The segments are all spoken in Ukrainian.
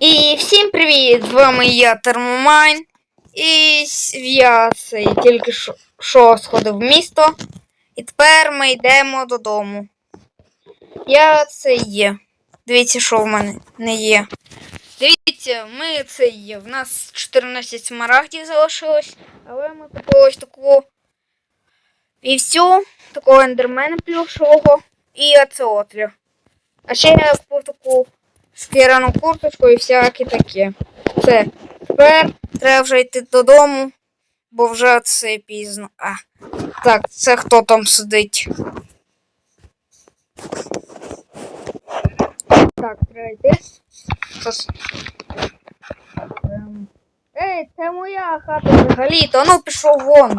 І всім привіт! З вами я Термомайн. І я цей тільки що- сходив в місто. І тепер ми йдемо додому. Я це є. Дивіться, що в мене не є. Дивіться, ми це є. В нас 14 смарагдів залишилось, але ми купили ось таку вівцю, такого ендермена плюшового і оцеотря. А ще я купив таку шкіряну курточку і всяке таке. Все. Тепер треба вже йти додому, бо вже це пізно. А. Так, це хто там сидить? Так, треба йти. Щас. Ем. Ей, це моя хата взагалі, то ну пішов вон.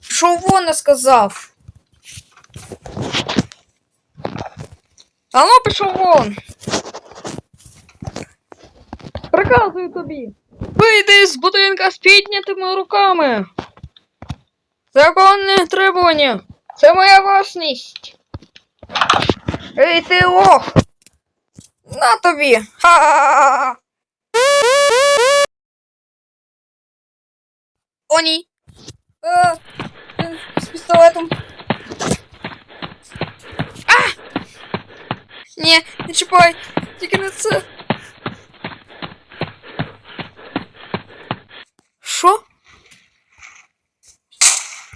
Пішов вон, я сказав. А ну пішов вон. Приказую тобі. Вийди з будинка з піднятими руками. Законне требування. Це моя власність. Ей ти лох. На тобі. Ха-ха-ха. О, ні. Е, з пістолетом. Ні, не чіпай, тільки не це. Що?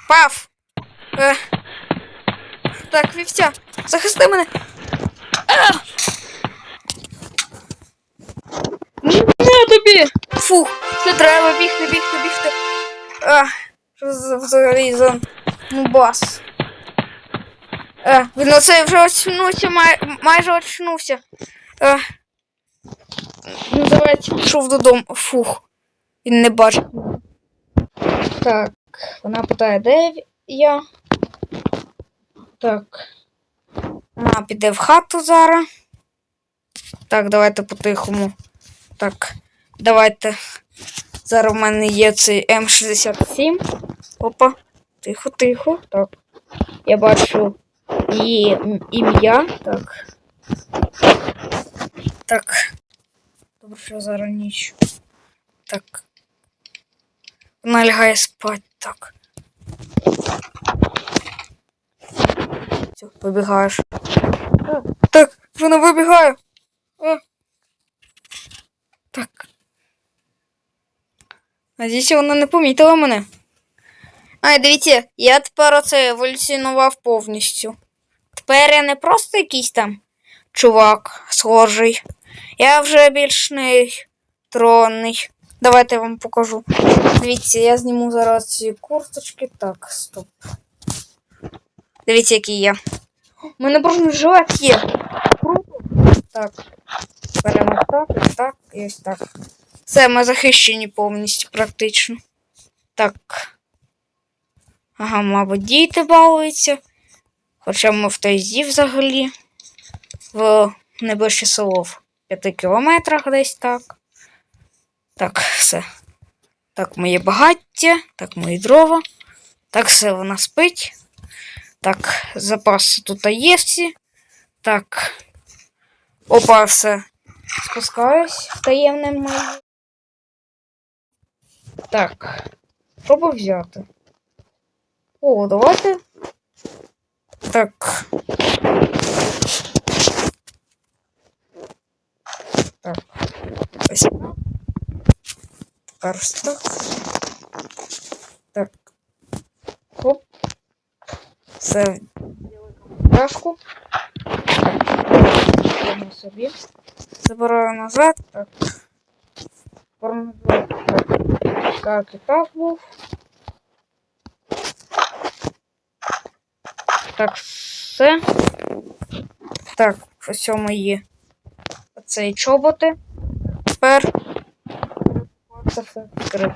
Пав. Е. Так, вівця, захисти мене. А! На тобі! Фух, це треба бігти, бігти, бігти. А, що за взагалі за нубас? Е, він оце вже очнувся, май, майже очнувся. Е, називається, пішов додому. Фух. Він не мене. Так, вона питає, де я. Так. Вона піде в хату зараз. Так, давайте по-тихому. Так, давайте. Зараз в мене є цей М67. Опа. Тихо, тихо. Так. Я бачу і ім'я. Так. Так. Добре, що. Так. Вона лягає спать. Так. Все, побігаєш. А, Так, вона вибігає. А. Так. Надіюся, вона не помітила мене. А, дивіться, я тепер оце еволюціонував повністю. Тепер я не просто якийсь там чувак схожий. Я вже більш нейтронний. Давайте я вам покажу. Дивіться, я зніму зараз ці курточки. Так, стоп. Дивіться, який я. У мене просто жилет є. Круто. Так. Беремо так, так, і ось так. Все, ми захищені повністю, практично. Так. Ага, мабуть, діти балуються. Хоча ми в Тайзі взагалі. В найближче село в 5 кілометрах десь так. Так, все. Так, моє багаття, так, мої дрова. Так, все, вона спить. Так, запаси тут є всі. Так. Опа, все. Спускаюсь в таємне моє. Так. Би взяти? О, давайте. Так. Так. Ось так. Так. Хоп. Все. Пляшку. Так. собі. Забираю назад. Так. Формулюю. Так. Так і так був. Так, все. Так, ось мої оцей чоботи. Тепер це все відкрити.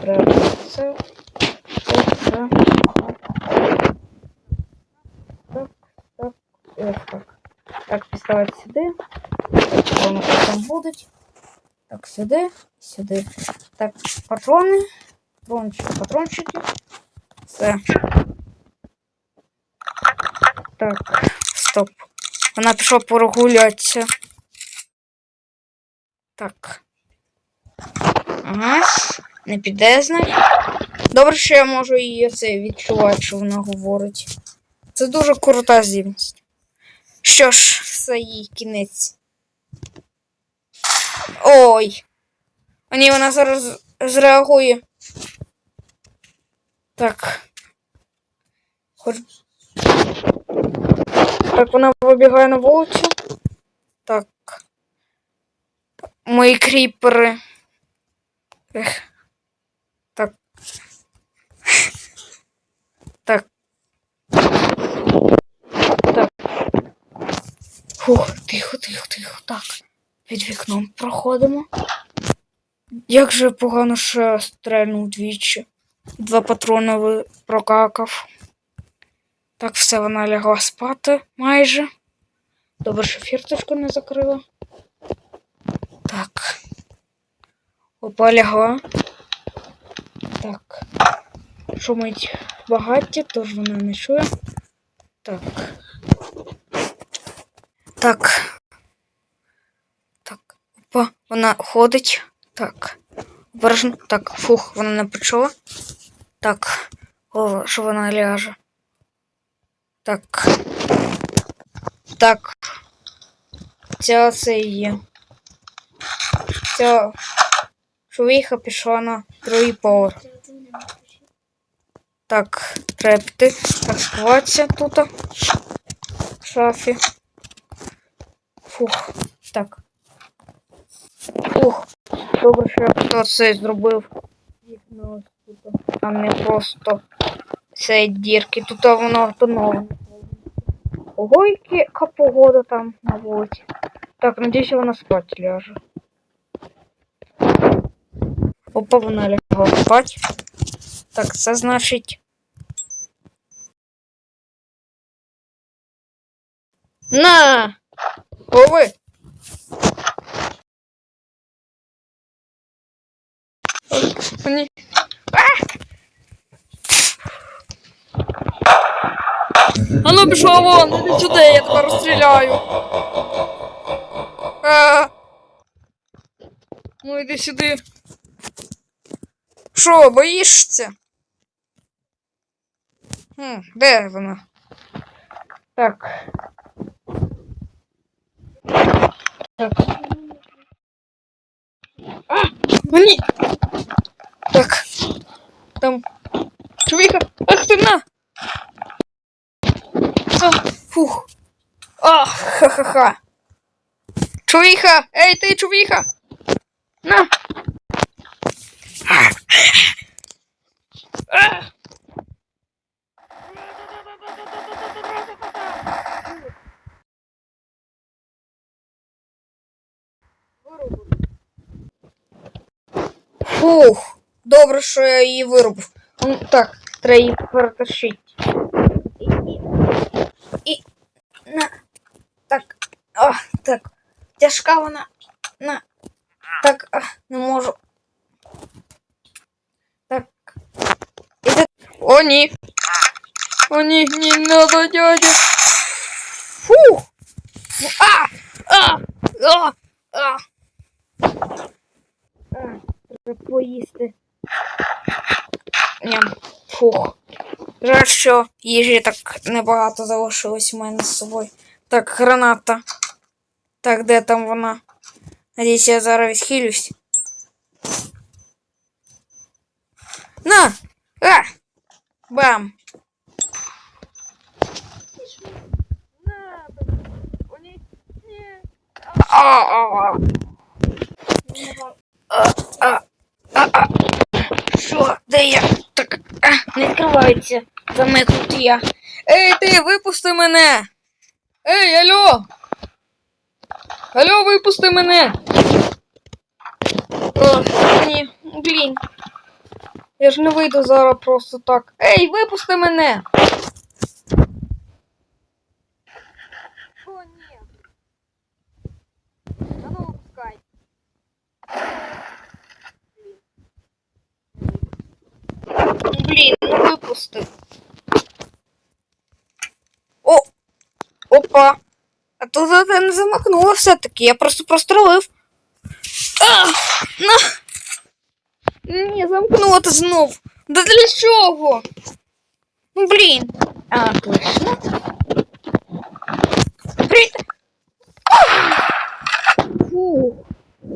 Треба це. Так, так, ось так. Так, пістолет сюди. Так, воно там будуть. Так, сюди, сюди. Так, патрони. Патрончики, патрончики. Все. Так, стоп. Вона пішла прогулятися. Так. Ага. Не піде з нею. Добре, що я можу її це відчувати, що вона говорить. Це дуже крута здібність. Що ж, все їй кінець. Ой. А ні, вона зараз зреагує. Так. Хоч... Так, вона вибігає на вулицю. Так. Мої кріпери. Ех. Так. Так. Так. Фух, тихо, тихо, тихо. Так. Під вікном проходимо. Як же погано, я стрельнув двічі. Два патрони прокакав. Так, все, вона лягла спати майже. Добре, що фірточку не закрила. Так. Опа, лягла. Так. Шумить багаття, тож вона не чує. Так. Так. Так. Опа, вона ходить. Так. Обережно. Так, фух, вона не почула. Так. О, що вона ляже. Так. Так. Ця це є. Ця пішла на другий поверх. Так, треба піти. Так, сховатися тут. В шафі. Фух. Так. Фух. Добре, що я це зробив. Вікно ось тут, а не просто це дірки. Тут воно автономне. Ого, які- яка погода там на вулиці. Так, надіюсь, вона спать ляже. Опа, вона лягла спать. Так, це значить. На! Лови! Мені. А Ну пішла вон, іди сюди, я тебе розстріляю. А. Ну іди сюди. Що, боїшся? Хм, де вона? Так. Так. А! Мені! Так. Там. Чувіха! Ах ти на! А, фух. Ах, ха-ха-ха. Чувіха! Ей, ти, чувіха! На! Фух, добре, що я її вирубив. Ну, так, треба її перетащити. І, і, і, на, так, о, так, тяжка вона, на, так, а, не можу. Так, іди. О, ні. О, ні, ні, не надо, дядя. Фух. А, а, а, а. Треба поїсти. Ням. Фух. Жаль, що їжі так небагато залишилось у мене з собою. Так, граната. Так, де там вона? Надіюсь, я зараз відхилюсь. На! А! Бам! Що? Де я? Так, а, не відкривається. Замикнути я. Ей, ти, випусти мене! Ей, алло! Алло, випусти мене! О, ні, блін. Я ж не вийду зараз просто так. Ей, випусти мене! О, ні. А ну, випускай. Блін, ну випусти. О! Опа! А тут це не замакнуло все-таки, я просто прострелив. А, на. Ні, замкнути знов. Да для чого? Ну блін. А, точно. Привіт. Фу.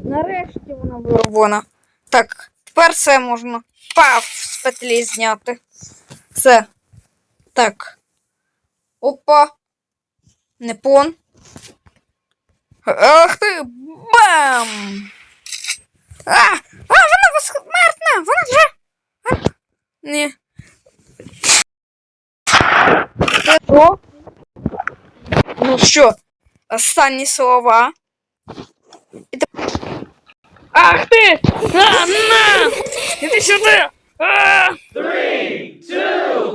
Нарешті вона вирвана. Так, тепер все можна. Паф з петлі зняти. Все. Так. Опа. Не пон. Ах ти! Бам! А! А, вона безсмертна! Вона вже. А, ні. Що? Ну що, останні слова. І теп- Ах ти! А, на! Іди сюди! А! Паф!